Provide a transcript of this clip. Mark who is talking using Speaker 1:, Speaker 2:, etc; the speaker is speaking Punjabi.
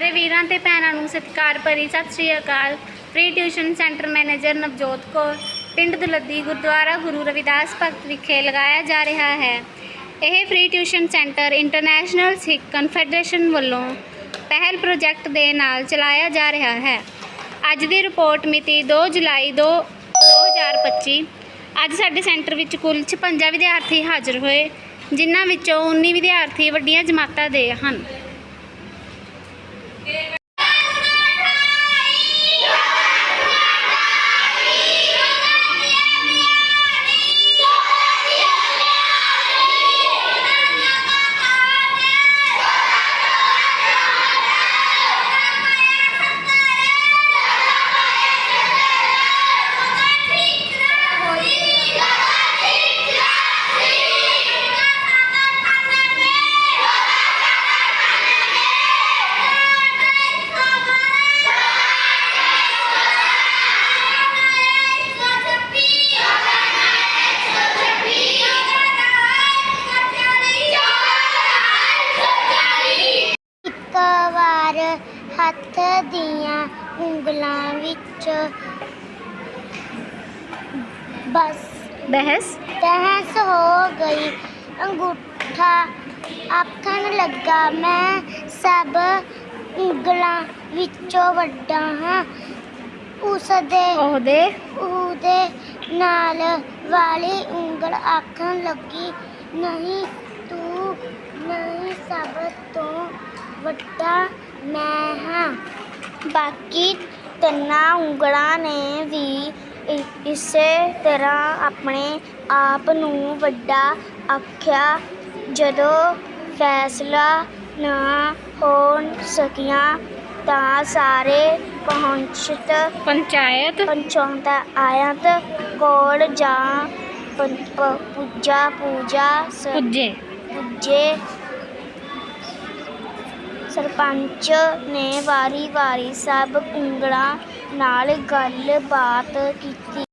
Speaker 1: ਸਾਰੇ ਵੀਰਾਂ ਤੇ ਭੈਣਾਂ ਨੂੰ ਸਤਿਕਾਰ ਭਰੀ ਸਤਿ ਸ੍ਰੀ ਅਕਾਲ। Free tuition centre manager Navjot Kaur, ਪਿੰਡ ਦਲੱਦੀ ਗੁਰਦੁਆਰਾ ਗੁਰੂ ਰਵਿਦਾਸ ਭਗਤ ਵਿਖੇ ਲਗਾਇਆ ਜਾ ਰਿਹਾ ਹੈ। ਇਹ free tuition centre international Sikh confederation ਵੱਲੋਂ ਪਹਿਲ ਪ੍ਰੋਜੈਕਟ ਦੇ ਨਾਲ ਚਲਾਇਆ ਜਾ ਰਿਹਾ ਹੈ। ਅੱਜ ਦੀ ਰਿਪੋਰਟ ਮਿਤੀ 2 ਜੁਲਾਈ 2 2025 ਅੱਜ ਸਾਡੇ ਸੈਂਟਰ ਵਿੱਚ ਕੁੱਲ 56 ਵਿਦਿਆਰਥੀ ਹਾਜ਼ਰ ਹੋਏ, ਜਿਨ੍ਹਾਂ ਵਿੱਚੋਂ 19 ਵਿਦਿਆਰਥੀ ਵੱਡੀਆਂ ਜਮਾਤਾਂ ਦੇ ਹਨ।
Speaker 2: ਵਾਰ ਹੱਥ ਦੀਆਂ ਉਂਗਲਾਂ ਵਿੱਚ ਬਸ
Speaker 1: ਬਹਿਸ।
Speaker 2: ਤਹਿਸ ਹੋ ਗਈ। ਅੰਗੂਠਾ ਆਖਣ ਲੱਗਾ ਮੈਂ ਸਭ ਉਂਗਲਾਂ ਵਿੱਚੋਂ ਵੱਡਾ ਹਾਂ। ਉਸ ਦੇ
Speaker 1: ਉਹਦੇ
Speaker 2: ਉਹਦੇ ਨਾਲ ਵਾਲੀ ਉਂਗਲ ਆਖਣ ਲੱਗੀ ਨਹੀਂ ਤੂੰ ਨਹੀਂ ਸਭ ਤੋਂ ਵੱਡਾ ਮੈਂ ਹਾਂ। ਬਾਕੀ ਤਿੰਨਾਂ ਉਂਗਲਾਂ ਨੇ ਵੀ ਇਸੇ ਤਰ੍ਹਾਂ ਆਪਣੇ ਆਪ ਨੂੰ ਵੱਡਾ ਆਖਿਆ ਜਦੋਂ ਫੈਸਲਾ ਨਾ ਹੋ ਸਕਿਆ ਤਾਂ ਸਾਰੇ ਪਹੁੰਚਤ
Speaker 1: ਪੰਚਾਇਤ?
Speaker 2: ਪੰਚਾਇਤ ਆਇਤ ਕੋਲ ਜਾ ਪੂਜਾ ਪੂਜਾ
Speaker 1: ਪੁੱਜੇ।
Speaker 2: ਪੂਜੇ ਸਰਪੰਚ ਨੇ ਵਾਰੀ ਵਾਰੀ ਸਭ ਉਂਗਲਾਂ ਨਾਲ ਗੱਲਬਾਤ ਕੀਤੀ।